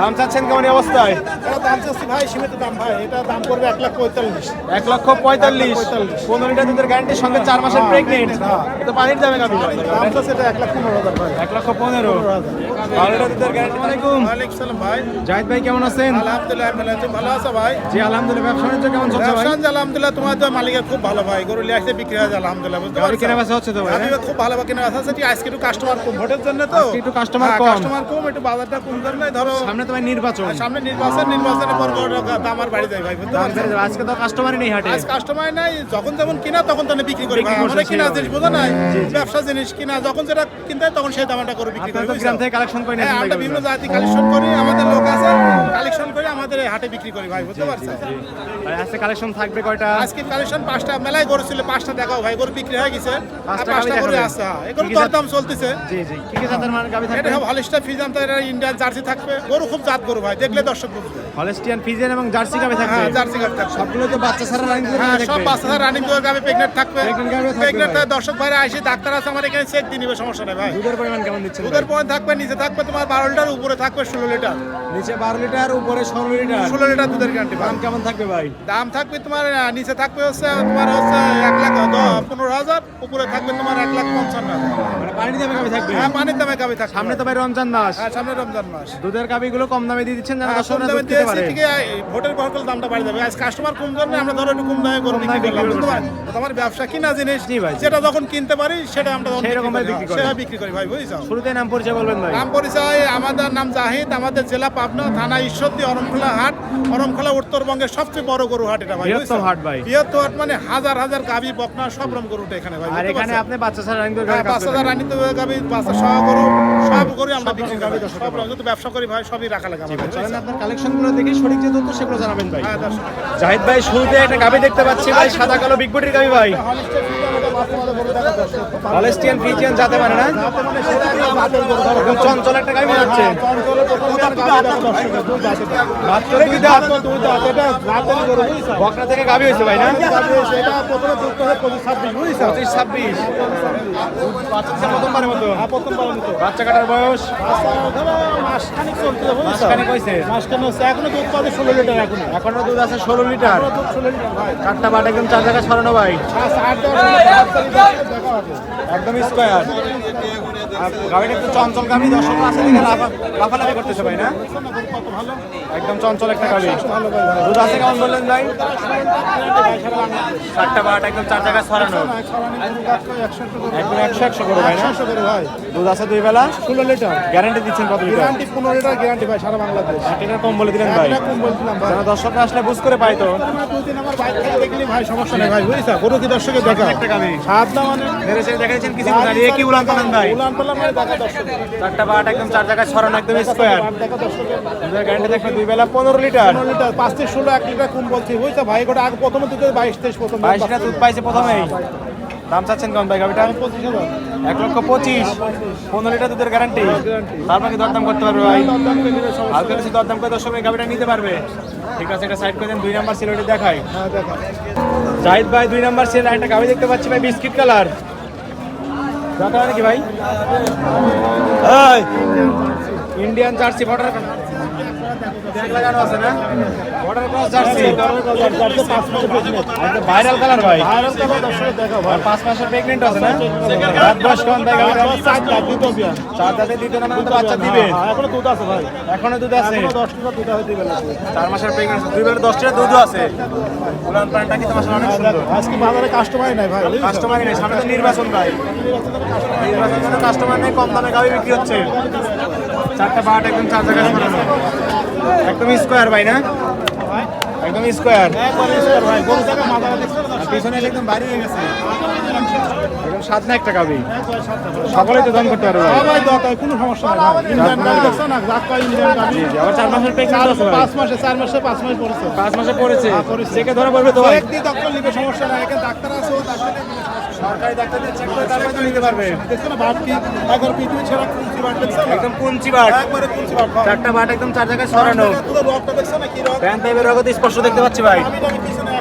দাম চাচ্ছেন কেমন অবস্থায়? এটা দাম চাচ্ছি ভাই সীমিত দাম ভাই। এটা দাম করবে এক লাখ পঁয়তাল্লিশ। এক লক্ষ পঁয়তাল্লিশ। পনেরো লিটার দুধের গ্যারান্টির সঙ্গে চার মাসের প্রেগনেন্ট তো পানির দামে গাবি ভাই দাম চাচ্ছে এটা এক লাখ পনেরো হাজার ভাই। এক লক্ষ পনেরো। বারো লিটার দুধের গ্যারান্টি আলাইকুম ওয়ালাইকুম সালাম ভাই। জাহিদ ভাই কেমন আছেন? আলহামদুলিল্লাহ ভালো আছি। ভালো আছো ভাই? জি আলহামদুলিল্লাহ। ব্যবসা বাণিজ্য কেমন চলছে ভাই? ব্যবসা আলহামদুলিল্লাহ তোমার তো মালিকের খুব ভালো ভাই। গরু লিয়ে আসছে বিক্রি হয় আলহামদুলিল্লাহ বুঝতে পারছ কেনা বেচা হচ্ছে তো ভাই খুব ভালো কেনা আছে সেটি আজকে একটু কাস্টমার কম। ভোটের জন্য তো? একটু হ্যাঁ, কম। কাস্টমার কম একটু বাজারটা কম জন্য ধরো সামনে তো ভাই নির্বাচন সামনে নির্বাচন নির্বাচনের পর আমার দাম আর বাড়ি যায় ভাই। আজকে তো কাস্টমারই নেই হাটে। আজ কাস্টমার নাই যখন যখন কিনা তখন তো বিক্রি করি আমরা কিনা জিনিস বোঝা নাই ব্যবসা জিনিস কিনা যখন যেটা কিনতে তখন সেই দামটা করে বিক্রি করি তো গ্রাম থেকে কালেকশন করি না আমরা বিভিন্ন জাতি কালেকশন করি আমাদের লোক আছে কালেকশন করে আমাদের এই হাটে বিক্রি করি ভাই বুঝতে পারছেন? আজকে কালেকশন থাকবে কয়টা? আজকে কালেকশন পাঁচটা মেলায় গরু ছিল পাঁচটা দেখাও ভাই গরু বিক্রি হয়ে গেছে। পাঁচটা দেখাবে। আছে হ্যাঁ। কি দরদাম চলতেছে। জি জি। কি কি জাতের মানে গাবি থাকবে? এটা হলিস্টা ফিজাম তো এটা ইন্ডিয়ান জার্সি থাকবে। গরু খুব জাত গরু ভাই দেখলে দর্শক বুঝবে। হলস্টিয়ান ফিজিয়ান এবং জার্সি গাবি থাকবে? হ্যাঁ জার্সি গাভি থাকবে। সবগুলো তো বাচ্চা ছাড়া রানিং হ্যাঁ সব দেখবে বাচ্চারা রানিং করে গাভি প্রেগনেন্ট থাকবে। গাভী থাকবে। দর্শক ভাইরা আসে ডাক্তার আছে আমার এখানে চেক দিয়ে নিবে সমস্যা নেই ভাই। দুধের পরিমাণ কেমন দিচ্ছেন দুধের? পয়েন্ট থাকবে নিচে থাকবে তোমার বারো লিটার উপরে থাকবে ষোলো লিটার নিচে বারো লিটার উপরে ষোলো লিটার ষোলো লিটার দুধের গ্যারান্টি দাম কেমন থাকবে ভাই? দাম থাকবে তোমার নিচে থাকবে হচ্ছে তোমার হচ্ছে এক লাখ পনেরো হাজার উপরে থাকবে তোমার এক লাখ পঞ্চান্ন হাজার। মানে পানির দামে গাবি থাকবে? হ্যাঁ পানির দামে গাভি থাকবে। সামনে তো ভাই রমজান মাস। হ্যাঁ সামনে রমজান মাস। দুধের গাবিগুলো কম দামে দিয়ে দিচ্ছেন যেন হ্যাঁ, কম দামে পারে। থেকে এই ভোটের বহরকল দামটা বাড়ি যাবে। আজ কাস্টমার কম জন্য আমরা ধরো একটু কম দামে কম বিক্রি করলাম। বুঝতে করছেন। তোমার ব্যবসা কিনা জিনিস জি ভাই। যেটা যখন কিনতে পারি সেটা আমরা সেই রকম ভাবে বিক্রি বিক্রি করি সেটা বিক্রি করি ভাই বুঝছ শুরুতে নাম পরিচয় বলবেন ভাই। নাম পরিচয় আমাদের নাম জাহিদ আমাদের জেলা পাবনা থানা ঈশ্বরদী অরমখোলা হাট। অরমখোলা উত্তরবঙ্গের সবচেয়ে বড় গরু হাট এটা ভাই বৃহত্তম হাট ভাই। বৃহত্তম হাট মানে হাজার হাজার গাভি বকনা সব রকম গরু এখানে ভাই আর এখানে আপনি বাচ্চা ছাড়া রানিং হ্যাঁ, গাবি পাঁচ হাজার রানী গাভি বাচ্চা সহ গরু সব গরু আমরা বিক্রি করি। সব রকম যত ব্যবসা করি ভাই সবই রাখা লাগে আমাদের চলেন আপনার কালেকশনগুলো দেখে সঠিক যে তথ্য সেগুলো জানাবেন ভাই। হ্যাঁ জাহিদ ভাই শুরুতে একটা গাবি দেখতে পাচ্ছি ভাই সাদা কালো বিগ বডির গাবি ভাই। হলস্টিয়ান ফ্রিজিয়ান যাতে মানে না? চঞ্চল একটা গাবি মনে হচ্ছে মাত্র বকনা থেকে গাবি হয়েছে ভাই, না? বাচ্চা কাটার বয়স? এখনও দুধ ষোলো লিটার এখন দুধ আছে ষোলো লিটার। চারটা বাট একদম চার জায়গায় সরানো ভাই। mentalidade. একদম স্কোয়ার। আর গাড়িটা একটু চঞ্চল গাড়ি দর্শক আছে দেখে লাফালাফি করতেছে ভাই না? একদম চঞ্চল একটা গাড়ি। দুধ আছে কেমন বললেন ভাই? চারটা বাট একদম চার জায়গায় ছড়ানো। একদম একশো একশো করে ভাই না? দুধ আছে দুই বেলা? ষোলো লিটার। গ্যারান্টি দিচ্ছেন কত লিটার? গ্যারান্টি পনেরো লিটার গ্যারান্টি ভাই সারা বাংলাদেশ। লিটার কম বলে দিলেন ভাই। কম বলছিলাম ভাই। দর্শকরা আসলে বুঝ করে পাইতো দুদিন আমার বাইক থেকে দেখলি ভাই সমস্যা নেই ভাই বুঝিস গরু কি দর্শকের দেখা? একটা সাত দাম ধীরে ধীরে দেখাচ্ছেন কিছু দাঁড়িয়ে কি উলান পালান ভাই? উলান পালান মানে দেখা দর্শকের চারটা বাট একদম চার জায়গায় ছড়ানো একদম স্কোয়ার দেখা দর্শকের গ্যারান্টি দেখবে দুই বেলা পনেরো লিটার পনেরো লিটার থেকে কম বলছি। বুঝছ ভাই গোটা আগে প্রথমে দুধ পাইছে প্রথমেই। দাম চাচ্ছেন কম ভাই গাবিটা এক লক্ষ পঁচিশ। পনেরো লিটার দুধের গ্যারান্টি কি দরদাম করতে পারবে ভাই? হালকা কিছু দরদাম করে দশ সময় গাবিটা নিতে পারবে। ঠিক আছে এটা সাইড করে দেন দুই নাম্বার সিলেটি দেখাই। হ্যাঁ জাহিদ ভাই দুই নাম্বার সিল একটা গাবি দেখতে পাচ্ছি ভাই বিস্কিট কালার। ভাই? ইন্ডিয়ান জার্সি বর্ডার লাগানো আছে না? Border cross jersey viral colour ভাই। ভাইরাল কথা দর্শকের দেখা ভাই পাঁচ মাসের আছে না? রাত বয়স চার চার দাঁতে তো বাচ্চা দিবে? হ্যাঁ, এখনও দুধ আছে ভাই। এখনও দুধ আছে? এখনও দশ লিটার দুধ আছে দিবে চার মাসের দুই বেলা লিটার দুধও আছে। উলান কি তোমার অনেক সুন্দর। আজকে বাজারে কাস্টমারই নাই ভাই কাস্টমারই নেই সামনে তো নির্বাচন ভাই। নির্বাচন কাস্টমার নেই কম দামে গাড়ি বিক্রি হচ্ছে। চারটা বাট একদম চার জায়গায় একদম স্কোয়ার ভাই না? একদম স্কোয়ার পিছনে একদম বাড়ি হয়ে গেছে। একদম সাত না একটা গাবি সকলেই তো দাম করতে পারবে ভাই। হ্যাঁ দরকার কোনো সমস্যা নাই ইন্ডিয়ান গাড়ি দেখছ না ইন্ডিয়ান গাড়ি আবার চার মাসের আছে পাঁচ মাসে চার মাসে পাঁচ মাস পড়েছে। পাঁচ মাসে পড়েছে। হ্যাঁ, চেকে ধরা পড়বে তো একটি ডক্টর নিবে সমস্যা নাই। এখানে ডাক্তার আছে ও ডাক্তার সরকারি ডাক্তারদের চেক করে তারপরে তো নিতে পারবে। দেখছ না বাট কি? একবার পৃথিবী ছেড়া কুঞ্চি বাট দেখছ একদম কুঞ্চি বাট একবারে কুঞ্চি বাট চারটা বাট একদম চার জায়গায় সরানো পুরো রক্ত দেখছ না কি রক্ত প্যান টাইপের রগত স্পষ্ট দেখতে পাচ্ছি ভাই। আমি পিছনে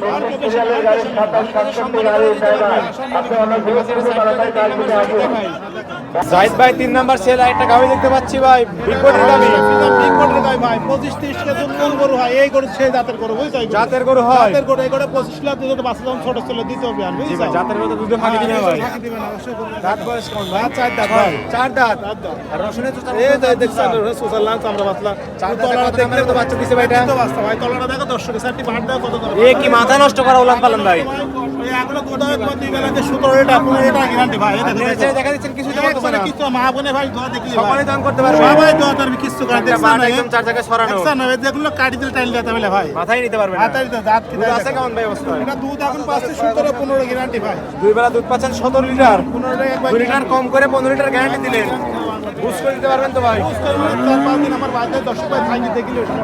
দুধের বেলা চার মাসের পাঁচ হাজার প্রেগনেন্ট আপনি কি দরদাম করতে পারবেন সমস্যা নেই অল্প বেশি না, অল্প বেশি না। জাহিদ ভাই তিন নাম্বার সেল একটা গাড়ি দেখতে পাচ্ছি ভাই। বডির গাড়ি বিগ বটের ভাই পঁচিশ তিরিশ কেজি কোন গরু হয় এই গরু সেই জাতের গরু বুঝছ জাতের গরু হয়। জাতের গরু এই গরু পঁচিশ লাখ দুধ বাচ্চা যখন ছোট ছিল দিতে হবে আর বুঝছ জাতের মতো দুধে ফাঁকি দিবে ভাই। দাঁত বয়স কেমন ভাই? চার দাঁত ভাই। চার দাঁত। আর রসুনের তো এই যে দেখছেন সোশ্যাল লাঞ্চ আমরা বাতলা চার তলাটা কত তো বাচ্চা দিছে ভাই এটা? তো বাচ্চা ভাই তলাটা দেখো দর্শকের চারটি ভাট দেখো কত এ কি মাথা নষ্ট করা উলান পালন ভাই। দুধ মাথায় নিতে পারবে এখন পাচ্ছে সতেরো পনেরো গ্যারান্টি ভাই। দুই বেলা দুধ পাচ্ছেন সতেরো লিটার। পনেরো লিটার কম করে পনেরো লিটার গ্যারান্টি দিলেন। বুঝ করে দিতে পারবেন তো ভাই।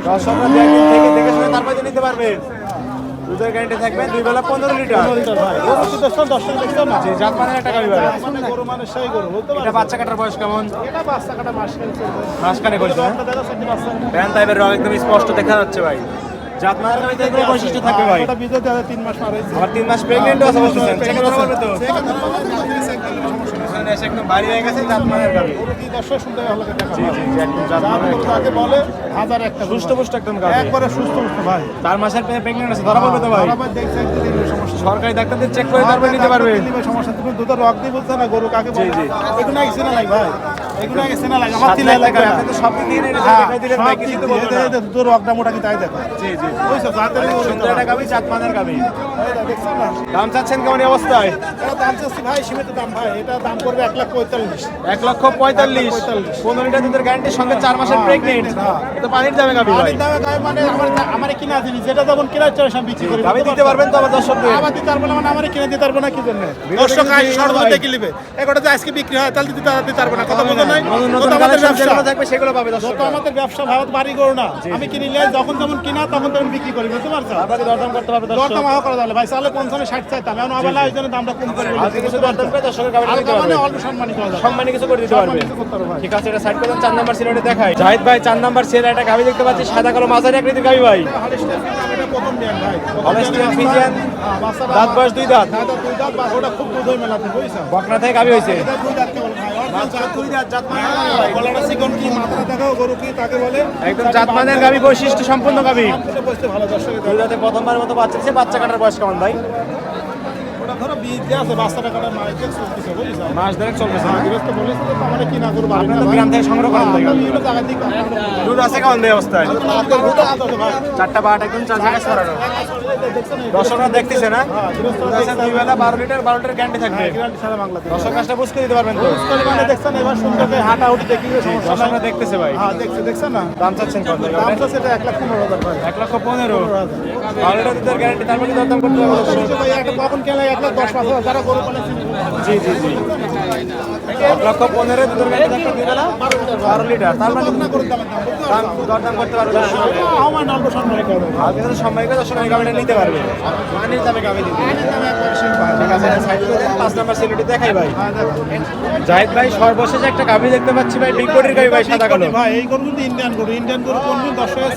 দর্শক দেখে শুনে তারপরে নিতে পারবে দুধের গ্যারান্টি থাকবে দুই বেলা পনেরো লিটার। পনেরো ভাই। গরু কি দর্শক দর্শক দেখছ না জি একটা গাড়ি ভাই গরু মানুষ সেই গরু এটা বাচ্চা কাটার বয়স কেমন? মাসখানে করছে ব্যান টাইপের রং একদম স্পষ্ট দেখা যাচ্ছে ভাই। জাত মানের গাড়িতে এগুলো বৈশিষ্ট্য থাকবে ভাই? ওটা বিজয় দেওয়া তিন মাস আবার তিন মাস প্রেগনেন্টও আছে বলতেছেন। চেক করতে তো? সেখানে সমস্যা নেই। এখানে এসে একদম ভারী হয়ে গেছে জাত মানের গাড়ি দর্শক শুনতে ভালো লাগে জি জি জি একদম জাত মানের বলে হাজার একটা সুস্থ পুষ্ট একদম গাড়ি একবারে সুস্থ সুস্থ ভাই। চার মাসের প্রেগনেন্ট আছে ধরা পড়বে তো ভাই? আবার দেখছে একটু দিলে সমস্যা সরকারি ডাক্তারদের চেক করে তারপরে নিতে পারবে। সমস্যা তুমি দুধের রক দিয়ে বলছো না গরু কাকে বলে? জি। এগুলো আগে ভাই। আমার সব হ্যাঁ, সব একটা দাম চাচ্ছেন কেমন অবস্থায়? দাম চাচ্ছি ভাই সীমিত দাম ভাই। এটা দাম করবে এক লাখ পঁয়তাল্লিশ। এক লক্ষ পঁয়তাল্লিশ। পনেরো লিটার দুধের গ্যারান্টির সঙ্গে চার মাসের হ্যাঁ, প্রেগনেন্ট হ্যাঁ। তো পানির দামে গাবি পানির দামে গায়ে মানে আমার আমার কিনা জিনিস যেটা যেমন কেনার চাই আমি বিক্রি করি গাবি দিতে পারবেন তো আমার দর্শকদের? আবার দিতে পারব না মানে আমার কিনে দিতে পারব না কি জন্য? দর্শক কিন্তু আজ এই সর্ব ভাই। দেখে নিবে। যে আজকে বিক্রি হয় তাহলে দিতে দিতে পারব না কথা বলতে নাই নতুন আমাদের ব্যবসা। থাকবে সেগুলো পাবে যত আমাদের ব্যবসা ভারত বাড়ি করো না। আমি কিনিলে যখন যেমন কিনা তখন তেমন বিক্রি করি বুঝতে পারছ? আপনাকে দরদাম করতে দর্শক। দরদাম আহ করা যাবে। ভাই তাহলে পঞ্চান্ন ষাট চাইতাম? এখন আবার ওই জন্য দামটা কম করে আর কিছু দরদাম করে দর্শকের দিতে মানে পারবে অল্প সম্মানী করা যাবে। সম্মানী কিছু করে দিতে পারবে। সম্মানী কিছু করতে পারবে ভাই। ঠিক আছে এটা সাইড করুন চার নাম্বার সিলেটে দেখাই। জাহিদ ভাই চার নাম্বার সিলেট একটা গাবি দেখতে পাচ্ছি সাদা কালো মাঝারি আকৃতির গাবি ভাই। হ্যাঁ, দাঁত বয়স দুই দাঁত। দাঁত দুই দাঁত বা ওটা খুব দুধ মেলাতে বুঝছ? বকনা থেকে গাবি হয়েছে। একদম জাতমানের গাবি বৈশিষ্ট্য দুই দাঁতে প্রথমবার মতো বাচ্চা দিচ্ছে বাচ্চা কাটার বয়স কেমন ভাই? ধরো চলতেছে মাস গ্রাম থেকে সংগ্রহ করেন দুধ আছে কেমন অবস্থায় আছে ভাই। চারটা বাট একদম চার জায়গায় দর্শকরা দেখতেছে না? হ্যাঁ, দুই বেলা বারো লিটার বারো লিটার গ্যারান্টি থাকবে। গ্যারান্টি দর্শক কাজটা বুঝতে দিতে পারবেন তো? মানে দেখছেন এবার সুন্দর করে হাঁটা উঠি দেখি দর্শকরা দেখতেছে ভাই। হ্যাঁ দেখছে দেখছেন না? দাম চাচ্ছেন কত? দাম সেটা এক লাখ পনেরো হাজার এক লক্ষ পনেরো। বারো লিটার দুধের গ্যারান্টি তারপরে দরদাম করতে হবে? কখন কেনা এক লাখ দশ পাঁচ হাজার গরু জি জি জি। এক লক্ষ পনেরো দুধের গ্যারান্টি থাকবে দুই বেলা বারো লিটার তার মানে দরদাম করতে পারবে দর্শক। নিতে পারবে। দামে দিতে। দামে একবার সিম ভাই ঠিক আছে সাইড করে দেন, পাঁচ নাম্বার সিলেটি দেখাই ভাই। হ্যাঁ জাহিদ ভাই সর্বশেষ একটা গাভি দেখতে পাচ্ছি ভাই বিগ বডির ভাই সাদা কালো। ভাই এই গরু কিন্তু ইন্ডিয়ান গরু। ইন্ডিয়ান গরু কোন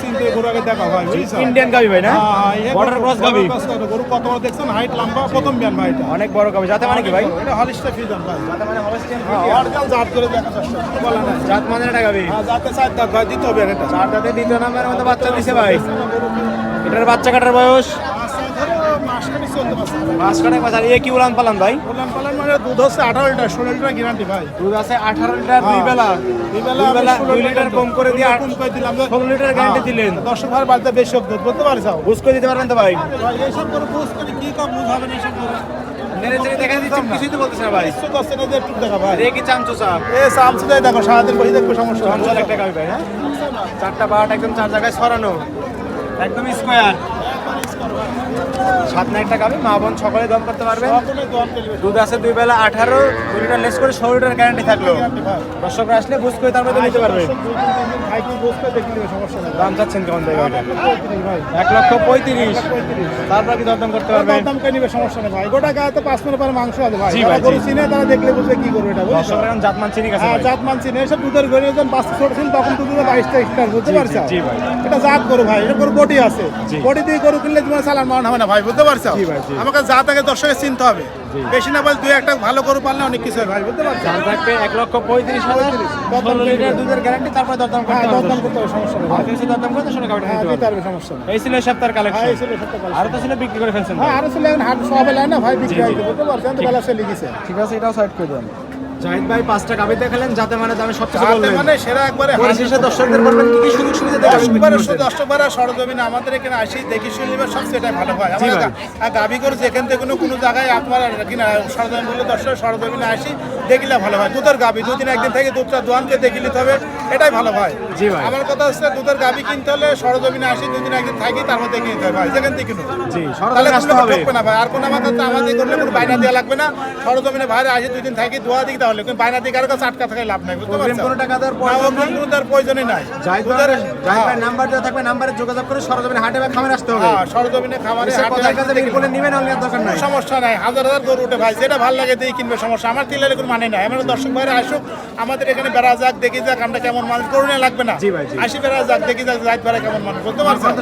চিনতে গরু আগে দেখা ভাই বুঝছ ইন্ডিয়ান গাভি ভাই না? হ্যাঁ, বর্ডার গরু- ক্রস। গরু কত বড় দেখছেন? হাইট লম্বা প্রথম বিয়ান ভাই এটা। অনেক বড় গাভি যাতে মানে কি ভাই? এটা হলিস্টা ফিজান ভাই। যাতে মানে হলস্টিয়ান হ্যাঁ, জাত করে দেখা বলা নাই। জাত মানে হ্যাঁ যাতে চার দাঁত ভাই দিতে হবে এটা। চার দাঁতে দ্বিতীয় নাম্বারের মতো বাচ্চা দিছে ভাই। এটার বাচ্চা কাটার বয়স? বাজার। এ কি উলান পালান ভাই? পালান মানে দুধ হচ্ছে আঠারো লিটার ষোলো লিটার গ্যারান্টি ভাই দুধ আছে আঠারো লিটার দুই। বেলা দুই বেলা দুই লিটার কম করে দিয়ে কম করে দিলাম ষোলো লিটার গ্যারান্টি দিলেন। দশ ভার বাড়িতে বেশি হোক দুধ বলতে বুঝ করে দিতে পারবেন তো ভাই? এইসব করে বুঝ করে কি কম বুঝ হবে না এইসব করে। হ্যাঁ? চারটা বাট একদম চার জায়গায় সরানো একদম স্কোয়ার সাত না একটা গাবি মা বোন সকলে দম করতে পারবে। দুধ আছে দুই বেলা আঠারো দুই লিটার লেস করে ষোলো লিটার গ্যারান্টি থাকল। দর্শকরা আসলে বুঝ করে তারপরে তো নিতে পারবে। দাম চাচ্ছেন কেমন ভাই এক লক্ষ পঁয়ত্রিশ। তারপর কি দরদাম করতে পারবেন দাম কে নিবে সমস্যা নেই ভাই। গোটা গায়ে তো পাঁচ মিনিট পরে মাংস আছে ভাই। যারা গরু চিনে তারা দেখলে বুঝবে কি করবে এটা দর্শকরা এখন জাতমান চিনি গেছে হ্যাঁ ভাই। জাত মানছি না এসব দুধের গরু যখন বাচ্চা ছোট ছিল তখন তো দুধে বাইশ তেইশ বুঝতে পারছ? এটা জাত গরু ভাই এটা গরু বডি আছে। বডি দিয়ে গরু কিনলে তোমার চালান মান হবে না ভাই বুঝতে পারছ। আমাকে যা আগে দর্শকের চিনতে হবে। বেশি না বলে দুই একটা ভালো গরু পারলে অনেক কিছু হয় ভাই বুঝতে পারছ? থাকবে এক লক্ষ পঁয়ত্রিশ হাজার লিটার। দুধের গ্যারান্টি তারপরে দরদাম করতে হবে। দরদাম করতে হবে সমস্যা নেই ভাই। আর কিছু দরদাম করতে শোনা গাড়িটা হ্যাঁ নিতে পারবে পারবে সমস্যা নেই। এই ছিল সপ্তাহের হ্যাঁ কালেকশন এই ছিল সত্য আরও তো ছিল বিক্রি করে ফেলছেন। হ্যাঁ আরও ছিল এখন হাট সব এলাকা না ভাই বিক্রি হয়েছে বুঝতে পারছেন তো বেলা চলে গেছে ঠিক আছে এটাও সাইড করে দেন। জাহিদ ভাই পাঁচটা গাবি দেখালেন যাতে মানে হাতে মানে সেরা একবারে পরিশেষে দর্শকদের বলবেন কি কি সুযোগ সুবিধা দশবারে সরজমিনে আমাদের এখানে আসি দেখি এটাই ভালো হয়। আমরা গাবি করে যেখান থেকে কোনো কোনো জায়গায় আপনার কিনা সরজমিন দর্শক সরজমিনে আসি দেখিলে ভালো হয়। দুধের গাবি দুদিন একদিন থেকে দুধটা দোয়ানকে দেখে নিতে হবে এটাই ভালো হয়। জি ভাই। আমার কথা হচ্ছে দুধের গাবি কিনতে হলে সরজমিনে আসি দুদিন একদিন থাকি দেখে নিতে হবে ভাই যেখান থেকে কিনুন জি সরকার আসতে হবে। না ভাই আর কোনো আমার আমাদের করলে কোনো বাইনা দেওয়া লাগবে না। সরজমিনে বাইরে আসি দুই দিন থাকি দোয়া দিক তাহলে কিন্তু বাইনা দিকে আর কাছে আটকা থাকায় লাভ নাই বুঝতে অগ্রিম কোনো টাকা দেওয়ার প্রয়োজন অগ্রিম কোনো তার প্রয়োজনই নাই ভাই ভাই হ্যাঁ। নাম্বার দেওয়া থাকবে নাম্বারে যোগাযোগ করে সরজমিনে হাটে বা খামারে আসতে হবে। হ্যাঁ, সরজমিনে খামারে হাটে কাছে করে নিবেন অন্য দরকার নাই। সমস্যা নাই। হাজার হাজার গরু উঠে ভাই যেটা ভালো লাগে দিয়ে কিনবে সমস্যা। আমার তিলের কোনো মানে নাই। আমার দর্শক ভাইরা আসুক আমাদের এখানে বেড়া যাক দেখি যাক আমরা কেমন মানুষ। করুন লাগবে না। জি ভাই, আসি বেড়া যাক দেখি যাক যাই বেড়া কেমন মানুষ বুঝতে পারছেন?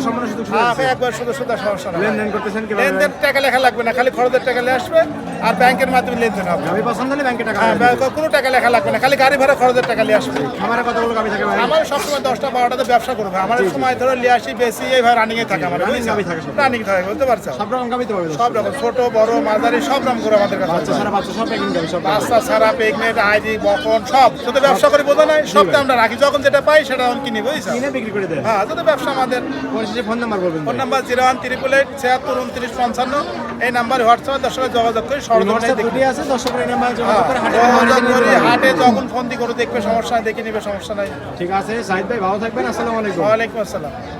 হ্যাঁ একবার শুধু শুধু সমস্যা নাই। লেনদেন করতেছেন কীভাবে? লেনদেন টাকা লেখা লাগবে না খালি খরচের টাকা নিয়ে আসবে আর ব্যাংকের মাধ্যমে লেনদেন হবে। গাবি পছন্দ হলে ব্যাংকে টাকা হ্যাঁ কোনো টাকা লেখা লাগবে না খালি গাড়ি ভাড়া খরচের টাকা নিয়ে আসবে। খামারে কতগুলো গাবি থাকে আমার সবসময় দশটা বারোটাতে ব্যবসা করবে। আমার সময় ধরে নিয়ে আসি বেশি এইভাবে রানিং এ থাকে আমার সব। রানিং থাকে বুঝতে পারছ সব রকম তো সব রকম ছোট বড় মাঝারি সব রকম করে আমাদের কাছে বাচ্চা। সারা বাচ্চা সব সব বাচ্চা প্রেগনেন্ট আইডি বকন সব। যদি ব্যবসা করে বোঝা নাই সবটা আমরা রাখি। যখন যেটা পাই সেটা আমি কিনি বুঝছ কিনে বিক্রি করে দেন হ্যাঁ যদি ব্যবসা আমাদের। ফোন নাম্বার বলবেন phone number zero one triple eight ছিয়াত্তর উনত্রিশ পঞ্চান্ন। এই নাম্বার হোয়াটসঅ্যাপে দর্শকের যোগাযোগ করে সরজমিনে হ্যাঁ। হাটে যখন ফোন দিয়ে করে দেখবে সমস্যা দেখে নিবে সমস্যা নাই। ঠিক আছে সাহিদ ভাই ভালো থাকবেন আসসালামু আলাইকুম। ওয়ালাইকুম আসসালাম।